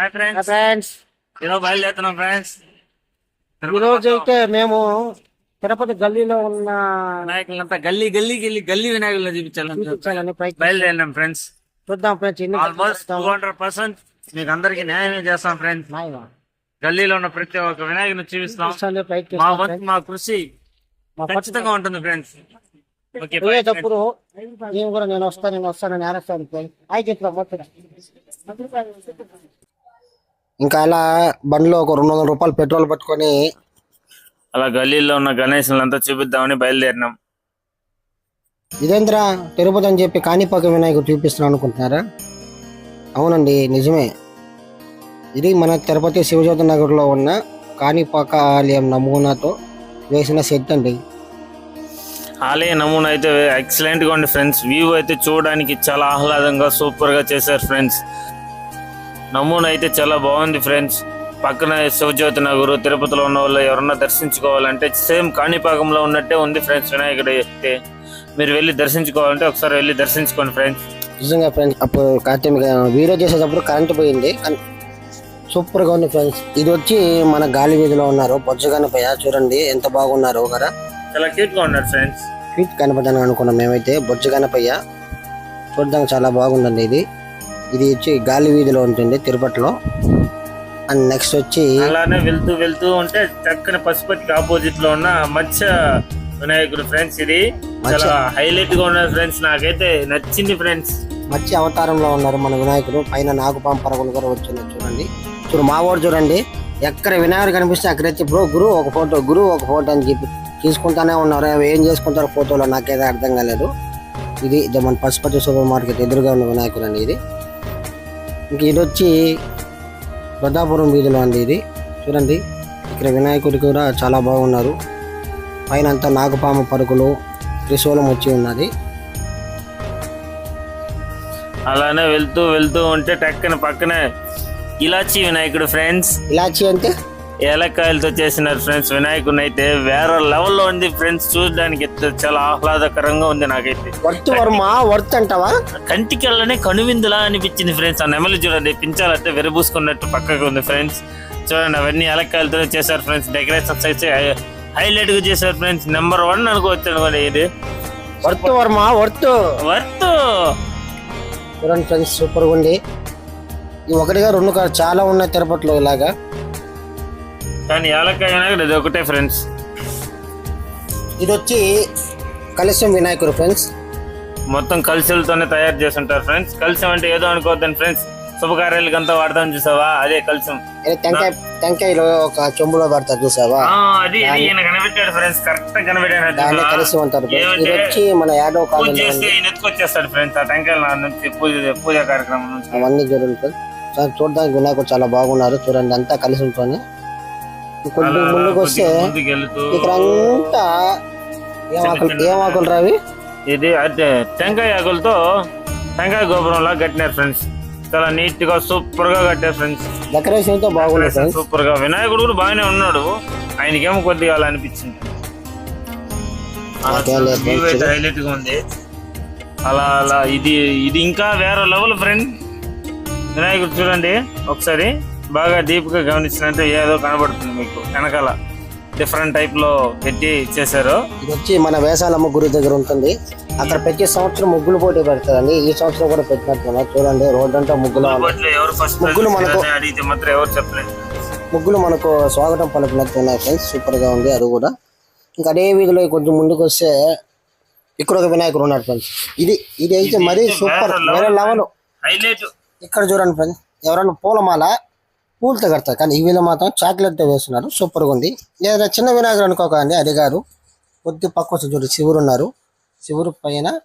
Hi friends friends ఈరోజు బయలుదేరుతున్నాం friends అయితే మేము తిరుపతి గల్లీలో ఉన్న వినాయకులంతా గల్లీ గల్లీకి వెళ్ళి గల్లీ వినాయకులను చూపించాలని బయలుదేరినాం ఫ్రెండ్స్ చూద్దాం friends almost two hundred percent మీకు అందరికి న్యాయమే చేస్తాం ఫ్రెండ్స్. గల్లీలో ఉన్న ప్రతి ఒక్క వినాయకుని చూపిస్తాం. మా వంతు. మా కృషి ఖచ్చితంగా ఉంటుంది ఫ్రెండ్స్ ఓకే పోయేటప్పుడు నేను కూడా నేను వస్తాను నేను వస్తాను నేను ఆరేస్తాను. అయితే ఇంకా అలా బండిలో ఒక రెండు వందల రూపాయలు పెట్రోల్ పట్టుకొని అలా గల్లీలో ఉన్న గణేశులంతా చూపిద్దామని బయలుదేరినాం. ఇదేంద్రా? తిరుపతి అని చెప్పి కాణిపాక వినాయకుడు చూపిస్తున్నాను అనుకుంటున్నారా? అవునండి నిజమే. ఇది మన తిరుపతి శివజ్యోతి నగర్లో ఉన్న కాణిపాక ఆలయం నమూనాతో వేసిన సెట్ అండి. ఆలయ నమూనా అయితే ఎక్సలెంట్గా ఉంది ఫ్రెండ్స్ వ్యూ అయితే చూడడానికి చాలా ఆహ్లాదంగా సూపర్గా చేశారు ఫ్రెండ్స్ నమూనా అయితే చాలా బాగుంది ఫ్రెండ్స్. పక్కన శివజ్యోతి నగరు తిరుపతిలో ఉన్న వాళ్ళు ఎవరన్నా దర్శించుకోవాలంటే సేమ్ కాణిపాకంలో ఉన్నట్టే ఉంది ఫ్రెండ్స్ వినాయకుడు అయితే. మీరు వెళ్ళి దర్శించుకోవాలంటే ఒకసారి వెళ్ళి దర్శించుకోండి ఫ్రెండ్స్. నిజంగా ఫ్రెండ్స్ అప్పుడు కార్తీక వీడియో చేసేటప్పుడు కరెంట్ పోయింది. సూపర్గా ఉంది ఫ్రెండ్స్. ఇది వచ్చి మన గాలి వీధిలో ఉన్నారు. బొజ్జగనపయ్య చూడండి ఎంత బాగున్నారు కదా చాలా క్యూట్గా ఉన్నారు ఫ్రెండ్స్. ఫీట్ కనపడని అనుకున్నాం మేమైతే. బొజ్జగనపయ్య చూడడానికి చాలా బాగుందండి ఇది. ఇది వచ్చి గాలి వీధిలో ఉంటుంది తిరుపతిలో. అండ్ నెక్స్ట్ వచ్చి అలానే వెళ్తూ వెళ్తూ ఉంటే చక్కని పశుపతికి ఆపోజిట్లో ఉన్న మత్స్య వినాయకుడు ఫ్రెండ్స్ ఇది. చాలా హైలైట్గా ఉన్నది ఫ్రెండ్స్ నాకైతే నచ్చింది ఫ్రెండ్స్ మత్స్య అవతారంలో ఉన్నారు మన వినాయకుడు. పైన నాగుపాం పరగలు కూడా వచ్చింది చూడండి. చూడు మా వాడు చూడండి. ఎక్కడ వినాయకుడు కనిపిస్తే అక్కడ వచ్చి బ్రో గురు ఒక ఫోటో గురు ఒక ఫోటో అని చెప్పి తీసుకుంటానే ఉన్నారు. అవి ఏం చేసుకుంటారో ఫోటోలో నాకైతే అర్థం కాలేదు. ఇది ఇది మన పశుపతి సూపర్ మార్కెట్ ఎదురుగా ఉన్న వినాయకుడు అండి ఇది. ఇంక ఇది వచ్చి ప్రతాపురం వీధిలో అండి ఇది. చూడండి ఇక్కడ వినాయకుడు కూడా చాలా బాగున్నారు. పైన అంతా నాగపాము పరుకులు త్రిశూలం వచ్చి ఉన్నది. అలానే వెళ్తూ వెళ్తూ ఉంటే టక్కన పక్కనే ఇలాచి వినాయకుడు ఫ్రెండ్స్ ఇలాచి అంటే? ఏలక్కాయలతో చేసినారు ఫ్రెండ్స్ వినాయకుడిని అయితే వేరే లెవెల్లో ఉంది ఫ్రెండ్స్ చూడడానికి చాలా ఆహ్లాదకరంగా ఉంది నాకైతే. వర్త్ వర్మ? వర్త్ అంటావా? కంటికి వెళ్ళనే కనువిందులా అనిపించింది ఫ్రెండ్స్ ఆ నెమలి చూడండి పించాలంటే వెరబూసుకున్నట్టు పక్కకు ఉంది ఫ్రెండ్స్ చూడండి అవన్నీ ఏలక్కాయలతో చేశారు ఫ్రెండ్స్ డెకరేషన్స్ అయితే హైలైట్గా చేశారు ఫ్రెండ్స్ నెంబర్ వన్ అనుకోవచ్చు అనుకోండి ఇది. వర్త్ వర్మ? వర్త్ వర్త్ చూడండి ఫ్రెండ్స్ సూపర్గా ఉంది ఒకటిగా రెండు చాలా ఉన్నాయి తిరుపతిలో ఇలాగా. కానీ ఏలక్కాయ వినాయకుడు ఇది ఒకటే ఫ్రెండ్స్ ఇది వచ్చి కలశం వినాయకుడు ఫ్రెండ్స్ మొత్తం కల్చర్లతోనే తయారు చేస్తుంటారు ఫ్రెండ్స్ కల్చం అంటే ఏదో అనుకోవద్దని ఫ్రెండ్స్ శుభకార్యాలకు అంతా వాడతాం చూసావా? అదే ఇది టెంకాయ టెంకాయలో ఒక చెంబులో పడతారు చూసావా? ఆ, అది అది ఈయన కనిపెట్టాడు ఫ్రెండ్స్ కరెక్ట్ కనిపెట్టాడు దాన్ని కలశం అంటారు friends. ఇది వచ్చి మన యాదవ్ పూజ కాలనీ చేస్తే ఈయన ఎత్తుకొచ్చేస్తాడు ఫ్రెండ్స్ ఆ టెంకాయల నుంచి పూజ పూజా కార్యక్రమం నుంచి. అవన్నీ చూడడానికి వినాయకుడు చాలా బాగున్నారు. చూడండి అంతా కలిసి ఉంటుంది ముందుకు వస్తే కొద్దిగా ముందుకు వెళ్తూ ఇక్కడ అంతా ఏం ఆకులు ఏం ఆకులు రావి ఇది అదే టెంకాయ ఆకులతో టెంకాయ గోపురం లాగా కట్టినారు ఫ్రెండ్స్. చాలా నీట్గా సూపర్గా కట్టారు ఫ్రెండ్స్. డెకరేషన్ అయితే బాగుంది సూపర్గా వినాయకుడు కూడా బాగానే ఉన్నాడు. ఆయనకేమో కొద్దిగా అలా అనిపించింది. హైలైట్గా ఉంది. అలా అలా ఇది ఇది ఇంకా వేరే లెవెల్ ఫ్రెండ్. వినాయకుడు చూడండి ఒకసారి. బాగా డీప్గా గమనించినట్టు ఏదో కనబడుతుంది మీకు. వెనకాల డిఫరెంట్ టైప్లో పెట్టి చేశారు ఇది వచ్చి మన వేసాలమ్మ గుడి దగ్గర ఉంటుంది. అక్కడ ప్రతి సంవత్సరం ముగ్గులు పోటీ పెడతారండి ఈ సంవత్సరం కూడా పెట్టినట్టున్నారు చూడండి రోడ్ అంతా ముగ్గులు ఎవరు ఫస్ట్ ముగ్గులు మనకు- అడిగితే మాత్రం ఎవరు చెప్పలేదు. ముగ్గులు మనకు స్వాగతం పలికినట్టు ఉన్నాయి ఫ్రెండ్స్ సూపర్గా ఉంది అది కూడా. ఇంకా అదే వీధిలో కొంచెం ముందుకు వస్తే ఇక్కడ ఒక వినాయకుడు ఉన్నాడు ఫ్రెండ్స్ ఇది ఇది అయితే మరీ సూపర్ వేరే లెవెల్ హైలైట్ ఇక్కడ చూడండి ఫ్రెండ్స్ ఎవరైనా పూలమాల పూలతో కడతారు. కానీ ఈ వీళ్ళు మాత్రం చాక్లెట్తో వేస్తున్నారు. సూపర్గా ఉంది. లేదా చిన్న వినాయకుడు అనుకోకండి కాదు. కొద్ది పక్క చూడు శివుడు ఉన్నారు. శివుడు పైన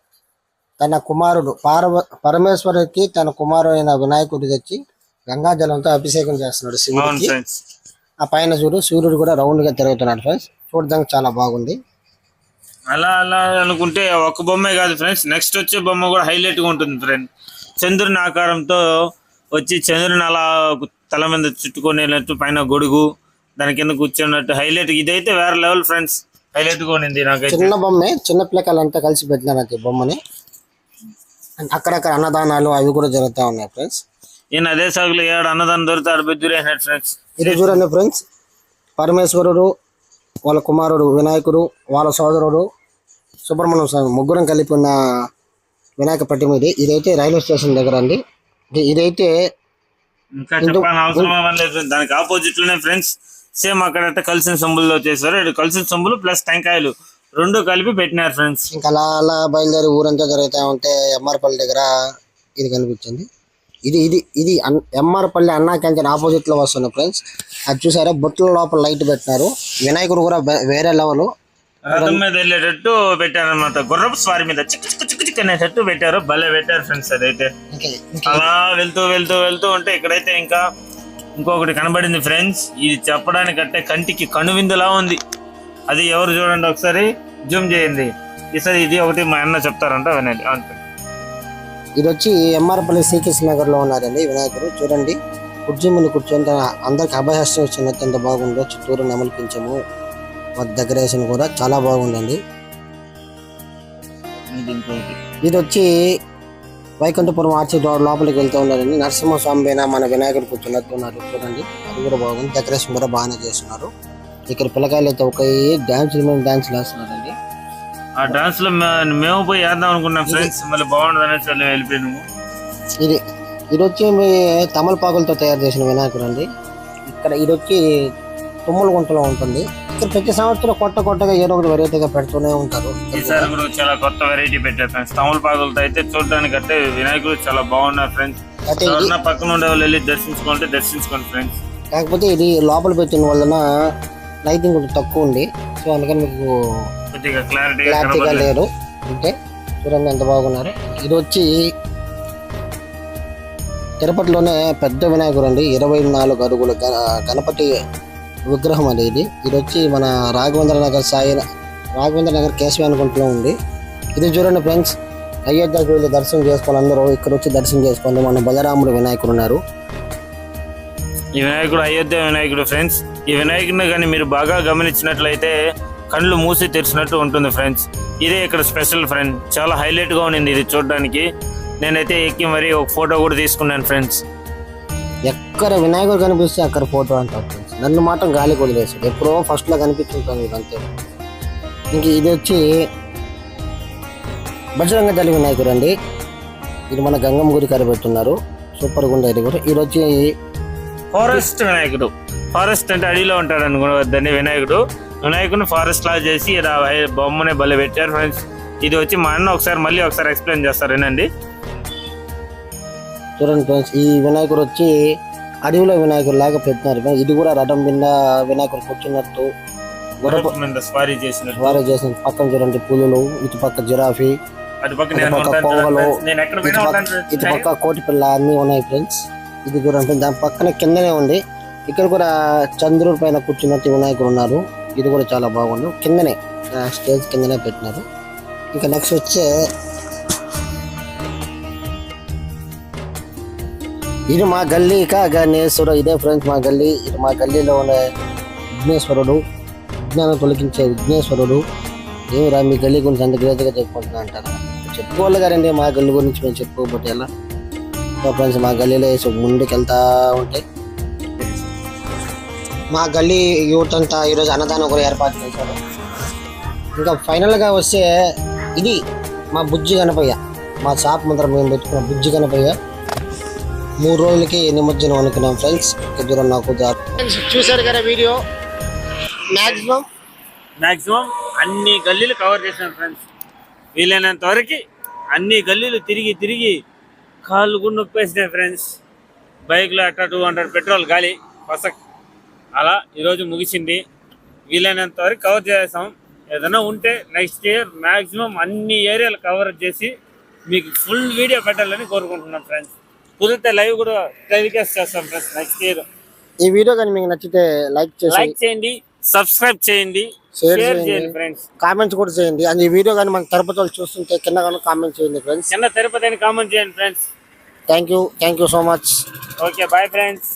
తన కుమారుడు పార్వ పరమేశ్వరుడికి తన కుమారుడైన వినాయకుడు తెచ్చి గంగాజలంతో అభిషేకం చేస్తున్నాడు శివుడికి. ఆ పైన చూడు సూర్యుడు కూడా రౌండ్గా తిరుగుతున్నాడు ఫ్రెండ్స్. చూడడానికి చాలా బాగుంది. అలా అలా అనుకుంటే ఒక బొమ్మే కాదు ఫ్రెండ్స్. నెక్స్ట్ వచ్చే బొమ్మ కూడా హైలైట్గా ఉంటుంది ఫ్రెండ్. చంద్రుని ఆకారంతో వచ్చి చంద్రుని అలా తల మీద చుట్టుకునేటట్టు పైన గొడుగు దాని కింద కూర్చున్నట్టు హైలైట్ ఇదైతే వేరే లెవెల్ ఫ్రెండ్స్ హైలైట్ ఉండింది నాకైతే. చిన్న బొమ్మే చిన్న పిల్లకాయలంతా కలిసి పెట్టినారు అది బొమ్మని. అక్కడక్కడ అన్నదానాలు అవి కూడా జరుగుతూ ఉన్నాయి ఫ్రెండ్స్ ఈయన అదే సాగులు ఏడు అన్నదానం దొరికితే ఆడ బెద్దురేసినట్టు ఫ్రెండ్స్ ఇది చూడండి ఫ్రెండ్స్ పరమేశ్వరుడు వాళ్ళ కుమారుడు వినాయకుడు వాళ్ళ సోదరుడు సుబ్రహ్మణ్యం స్వామి ముగ్గురం కలిపి ఉన్న వినాయక ప్రతిమ ఇది ఇదైతే రైల్వే స్టేషన్ దగ్గర అండి. ఇది- ఇదైతే ఇంకా చెప్పాలని అవసరం లేదు. దానికి ఆపోజిట్లోనే ఫ్రెండ్స్ సేమ్ అక్కడ కలిసిన సొంబుల్లో చేశారు ఇక్కడ కలిసిన సొంబులు ప్లస్ టెంకాయలు. రెండు కలిపి పెట్టినారు ఫ్రెండ్స్ ఇంకా అలా అలా బయలుదేరి ఊరంతా జరుగుతూ ఉంటే ఎంఆర్పల్లి దగ్గర ఇది కనిపించింది. ఇది ఇది ఇది ఎంఆర్పల్లి అన్నా క్యాంటీన్ ఆపోజిట్లో వస్తుంది ఫ్రెండ్స్ అది చూసారా? బొట్ల లోపల లైట్ పెట్టినారు. వినాయకుడు కూడా వేరే లెవెల్ రథం మీద వెళ్ళేటట్టు పెట్టారు అనమాట గుర్రపు స్వారి మీద చిక్కు చిక్కు చిక్కు చిక్కు అనేటట్టు పెట్టారు. భలే పెట్టారు ఫ్రెండ్స్ అదైతే. అలా వెళ్తూ వెళ్తూ వెళ్తూ ఉంటే ఇక్కడైతే ఇంకా ఇంకొకటి కనబడింది ఫ్రెండ్స్ ఇది చెప్పడానికి అంటే కంటికి కనువిందులా ఉంది. అది ఎవరు చూడండి ఒకసారి. జూమ్ చేయండి. ఈసారి ఇది ఒకటి మా అన్న చెప్తారంట వినండి. ఇది వచ్చి ఎంఆర్పల్లి శ్రీకృష్ణ నగర్లో ఉన్నారండి వినాయకుడు. చూడండి. కుర్చీ ముందు కూర్చుంటే అందరికి అభయహస్తం వచ్చినట్టు ఎంత బాగుందో చుట్టూరు నెమలిపించము. డెకరేషన్ కూడా చాలా బాగుందండి. ఇది వచ్చి వైకుంఠపురం ఆర్చి డోర్ లోపలికి వెళ్తూ ఉన్నారండి. నరసింహస్వామి పైన మన వినాయకుడు కూర్చున్నట్టు ఉన్నారు. చూడండి అది కూడా బాగుంది. డెకరేషన్ కూడా బాగానే చేస్తున్నారు. ఇక్కడ పిల్లకాయలు అయితే ఒక డాన్స్ డాన్స్ వేస్తున్నారండి. ఆ డాన్స్లో మేము పోయి వేద్దాం అనుకున్నాం ఫ్రెండ్స్. మళ్ళీ బాగుండదు అనేసి వెళ్ళి వెళ్ళిపోయినాము. ఇది ఇది వచ్చి మీ తమలపాకులతో తయారు చేసిన వినాయకుడు అండి. ఇక్కడ ఇది వచ్చి తుమ్మల గుంటలో ఉంటుంది. ప్రతి సంవత్సరం కొత్త కొత్తగా ఏదో ఒకటి వెరైటీగా పెడుతూనే ఉంటారు. ఈసారి కూడా చాలా కొత్త వెరైటీ పెట్టారు ఫ్రెండ్స్ తమలపాకులతో అయితే చూడడానికి అంటే వినాయకుడు చాలా బాగున్నారు ఫ్రెండ్స్ అయితే ఎవరన్నా పక్కన ఉండే వాళ్ళు వెళ్ళి దర్శించుకుంటే దర్శించుకోండి ఫ్రెండ్స్ కాకపోతే ఇది లోపల పెట్టిన వలన లైటింగ్ కొంచెం తక్కువ ఉంది. సో అందుకని మీకు కొద్దిగా క్లారిటీగా క్లారిటీగా లేరు అంటే చూడండి ఎంత బాగున్నారు. ఇది వచ్చి తిరుపతిలోనే పెద్ద వినాయకుడు అండి. ఇరవై నాలుగు అడుగుల గణపతి విగ్రహం అది ఇది ఇది వచ్చి మన రాఘవేంద్ర నగర్ సాయి రాఘవేంద్ర నగర్ కేశవానుకుంటలో ఉంది. ఇది చూడండి ఫ్రెండ్స్ అయోధ్యకు వెళ్ళి దర్శనం చేసుకోవాలి అందరూ ఇక్కడ వచ్చి దర్శనం చేసుకోండి మన బలరాముడు వినాయకుడు ఉన్నారు. ఈ వినాయకుడు అయోధ్య వినాయకుడు ఫ్రెండ్స్. ఈ వినాయకుడిని కానీ మీరు బాగా గమనించినట్లయితే కళ్ళు మూసి తెరిచినట్టు ఉంటుంది ఫ్రెండ్స్. ఇదే ఇక్కడ స్పెషల్ ఫ్రెండ్. చాలా హైలైట్గా ఉండింది ఇది చూడడానికి. నేనైతే ఎక్కి మరి ఒక ఫోటో కూడా తీసుకున్నాను ఫ్రెండ్స్. ఎక్కడ వినాయకుడు కనిపిస్తే అక్కడ ఫోటో అంటారు. ఫ్రెండ్స్ నన్ను మాత్రం గాలి వదిలేసాడు ఎప్పుడో ఫస్ట్లో కనిపించుంటాను అంతే. ఇంక ఇది వచ్చి బజరంగ దళి వినాయకుడు అండి. ఇది మన గంగమ్మ గుడి కనిపెట్టున్నారు సూపర్గా ఉంది ఇది కూడా. ఇది వచ్చి ఫారెస్ట్ వినాయకుడు. ఫారెస్ట్ అంటే అడవిలో ఉంటాడు అనుకున్న వినాయకుడు. వినాయకుడిని ఫారెస్ట్ లా చేసి ఇలా బొమ్మని బలి పెట్టారు ఫ్రెండ్స్. ఇది వచ్చి మా అన్న ఒకసారి మళ్ళీ ఒకసారి ఎక్స్ప్లెయిన్ చేస్తారు. వినండి. చూడండి ఫ్రెండ్స్ ఈ వినాయకుడు వచ్చి అడవిలో వినాయకుడు లాగా పెట్టినారు. ఇది కూడా రథం కింద వినాయకుడు కూర్చున్నట్టు మీద స్వారీ చేసిన పక్కన చూడండి పులులు ఇటు పక్క జిరాఫీ ఇటు పక్క ఇటు పక్క కోటి పిల్ల అన్ని ఉన్నాయి ఫ్రెండ్స్. ఇది కూడా ఉంటుంది. దాని పక్కన కిందనే ఉంది. ఇక్కడ కూడా చంద్రుడి పైన కూర్చున్నట్టు వినాయకుడు ఉన్నారు. ఇది కూడా చాలా బాగుంది. కిందనే స్టేజ్ కిందనే పెట్టినారు. ఇంకా నెక్స్ట్ వచ్చే ఇది మా గల్లీ కా గణేశ్వరు ఇదే ఫ్రెండ్స్ మా గల్లీ. ఇది మా గల్లీలో ఉండే విఘ్నేశ్వరుడు విజ్ఞానం తొలగించే విఘ్నేశ్వరుడు. ఏమిరా మీ గల్లీ గురించి అంత గ్రేట్గా చెప్పుకుంటున్నా అంటారా? చెప్పుకోవాలి కదండి మా గల్లీ గురించి మేము చెప్పుకోబట్టి ఎలా? సో ఫ్రెండ్స్ మా గల్లీలో వేసి ముందుకు వెళ్తా ఉంటే. మా గల్లీ యూత్ అంతా ఈరోజు అన్నదానం కూడా ఏర్పాటు చేశారు. ఇంకా ఫైనల్గా వస్తే ఇది మా బుజ్జి గణపయ్య మా షాప్ ముందర మేము పెట్టుకున్న బుజ్జి గణపయ్య. మూడు రోజులకి నిమజ్జనం అనుకున్నాం ఫ్రెండ్స్. దూరం నాకు ఫ్రెండ్స్ చూశారు కదా వీడియో? మ్యాక్సిమం మాక్సిమం అన్ని గల్లీలు కవర్ చేశాను ఫ్రెండ్స్ వీలైనంత వరకు అన్ని గల్లీలు తిరిగి తిరిగి కాళ్ళు కూడా నొప్పేసినాయి ఫ్రెండ్స్ బైక్లో అట్లా టూ హండ్రెడ్ పెట్రోల్ గాలి పసక్. అలా ఈరోజు ముగిసింది. వీలైనంత వరకు కవర్ చేసాం. ఏదైనా ఉంటే నెక్స్ట్ ఇయర్ మాక్సిమం అన్ని ఏరియాలు కవర్ చేసి మీకు ఫుల్ వీడియో పెట్టాలని కోరుకుంటున్నాం ఫ్రెండ్స్ కుదిరితే లైవ్ కూడా టెలికాస్ట్ చేస్తాం ఫ్రెండ్స్ నెక్స్ట్ ఇయర్ ఈ వీడియో కానీ మీకు నచ్చితే లైక్ చేసి లైక్ చేయండి సబ్స్క్రైబ్ చేయండి షేర్ చేయండి. చేయండి ఫ్రెండ్స్ కామెంట్స్ కూడా చేయండి. అండ్ ఈ వీడియో కానీ మన తిరుపతి వాళ్ళు చూస్తుంటే కింద కానీ కామెంట్ చేయండి ఫ్రెండ్స్ చిన్న తిరుపతి అని కామెంట్ చేయండి friends thank you thank you so much okay bye friends